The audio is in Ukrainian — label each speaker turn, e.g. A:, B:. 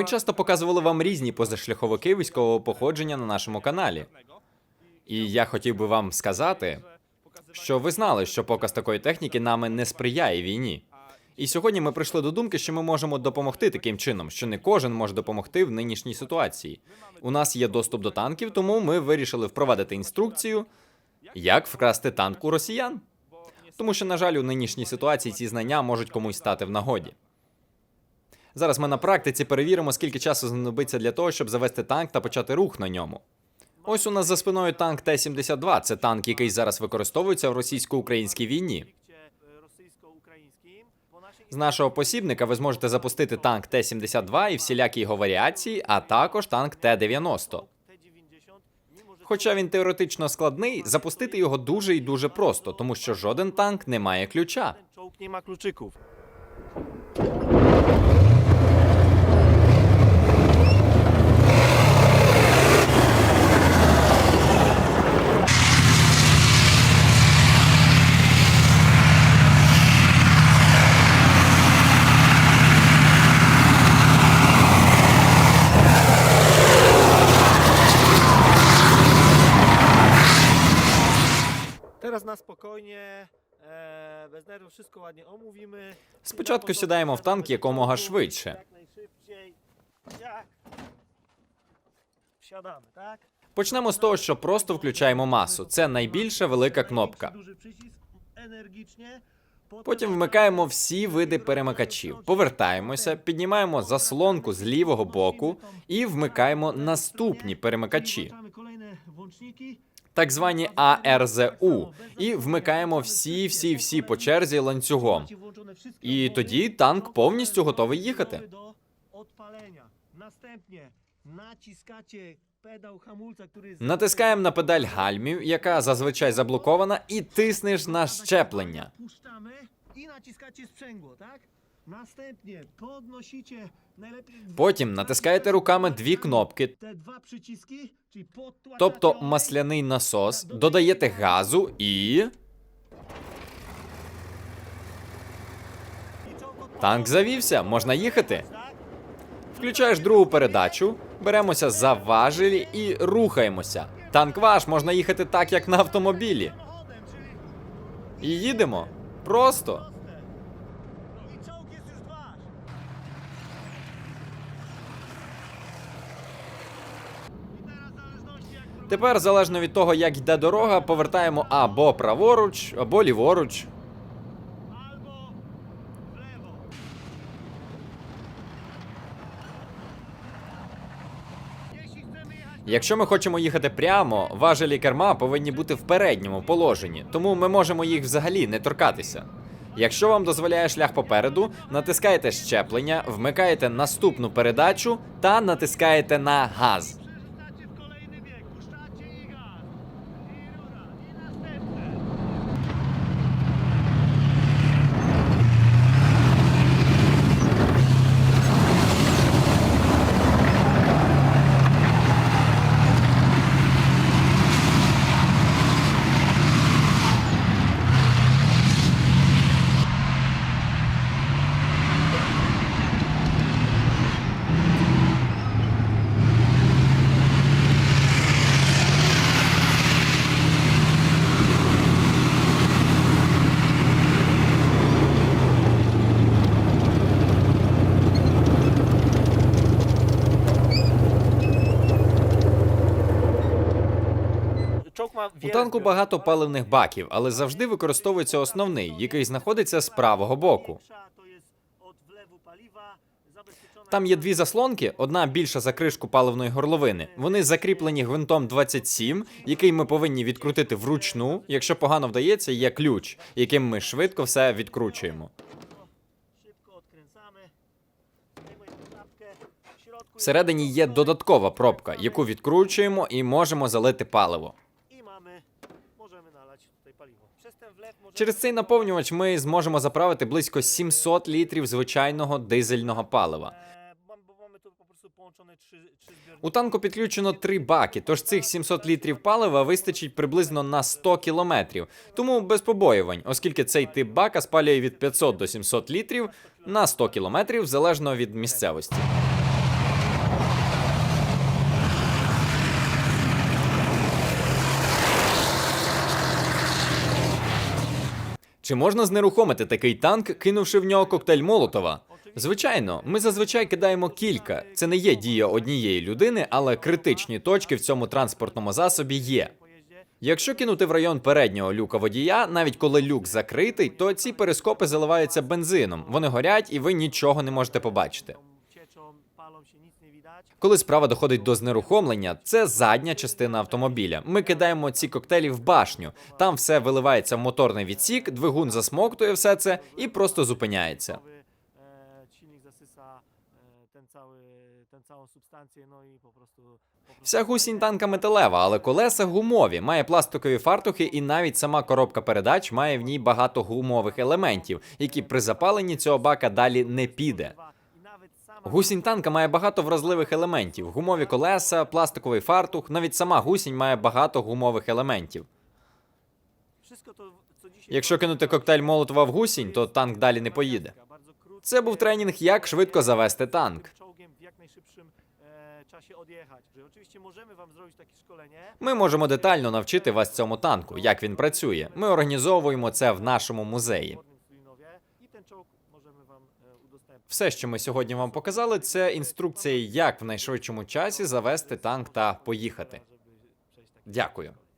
A: Ми часто показували вам різні позашляховики військового походження на нашому каналі. І я хотів би вам сказати, що ви знали, що показ такої техніки нами не сприяє війні. І сьогодні ми прийшли до думки, що ми можемо допомогти таким чином, що не кожен може допомогти в нинішній ситуації. У нас є доступ до танків, тому ми вирішили впровадити інструкцію, як вкрасти танк у росіян. Тому що, на жаль, у нинішній ситуації ці знання можуть комусь стати в нагоді. Зараз ми на практиці перевіримо, скільки часу знадобиться для того, щоб завести танк та почати рух на ньому. Ось у нас за спиною танк Т-72. Це танк, який зараз використовується в російсько-українській війні. З нашого посібника ви зможете запустити танк Т-72 і всілякі його варіації, а також танк Т-90. Хоча він теоретично складний, запустити його дуже і дуже просто, тому що жоден танк не має ключа.
B: Spokojnie, e, bez nerwów, wszystko ładnie omówimy.
A: Спочатку сідаємо в танк якомога швидше.
B: Jak najszybciej. Jak? Wsiadamy, tak?
A: Почнемо з того, що просто включаємо масу. Це найбільша велика кнопка.
B: Przycisk.
A: Потім вмикаємо всі види перемикачів, повертаємося, піднімаємо заслонку з лівого боку і вмикаємо наступні перемикачі. Так звані АРЗУ, і вмикаємо всі, всі, всі по черзі ланцюгом. І тоді танк повністю готовий їхати. Натискаємо на педаль гальмів, яка зазвичай заблокована, і тиснеш на щеплення.
B: I naciskacie sprzęgło, tak? Następnie podnosicie najlepiej
A: Потім натискаєте руками дві кнопки,
B: te dwa przyciski, czyli podtłaczacie
A: тобто
B: olej,
A: масляний насос, додаєте газу і.
B: i czołg odpala.
A: Танк завівся, можна їхати.
B: Tak?
A: Включаєш другу передачу, беремося за важелі і рухаємося. Танк ваш, можна їхати так, як на автомобілі. І їдемо. Просто. Тепер, залежно від того, як йде дорога, повертаємо або праворуч, або ліворуч. Якщо ми хочемо їхати прямо, важелі керма повинні бути в передньому положенні, тому ми можемо їх взагалі не торкатися. Якщо вам дозволяє шлях попереду, натискаєте щеплення, вмикаєте наступну передачу та натискаєте на газ. У танку багато паливних баків, але завжди використовується основний, який знаходиться з правого боку. Там є дві заслонки, одна більша за кришку паливної горловини. Вони закріплені гвинтом 27, який ми повинні відкрутити вручну. Якщо погано вдається, є ключ, яким ми швидко все відкручуємо. Всередині є додаткова пробка, яку відкручуємо і можемо залити паливо. Через цей наповнювач ми зможемо заправити близько 700 літрів звичайного дизельного палива.
B: Zbiorniki.
A: У танку підключено три баки, тож цих 700 літрів палива вистачить приблизно на 100 кілометрів. Тому без побоювань, оскільки цей тип бака спалює від 500 до 700 літрів на 100 кілометрів залежно від місцевості. Чи можна знерухомити такий танк, кинувши в нього коктейль Молотова? Звичайно, ми зазвичай кидаємо кілька. Це не є дія однієї людини, але критичні точки в цьому транспортному засобі є. Якщо кинути в район переднього люка водія, навіть коли люк закритий, то ці перископи заливаються бензином. Вони горять, і ви нічого не можете побачити. Коли справа доходить до знерухомлення, це задня частина автомобіля. Ми кидаємо ці коктейлі в башню. Там все виливається в моторний відсік, двигун засмоктує все це і просто зупиняється. Вся гусінь танка металева, але колеса гумові, має пластикові фартухи, і навіть сама коробка передач має в ній багато гумових елементів, які при запаленні цього бака далі не піде. Гусінь танка має багато вразливих елементів: гумові колеса, пластиковий фартух. Навіть сама гусінь має багато гумових елементів. Якщо кинути коктейль Молотова в гусінь, то танк далі не поїде. Це був тренінг, як швидко завести танк.
B: zrobić.
A: Ми можемо детально навчити вас цьому танку, як він працює. Ми організовуємо це в нашому музеї. Все, що ми сьогодні вам показали, це інструкція, як в найшвидшому часі завести танк та поїхати. Дякую.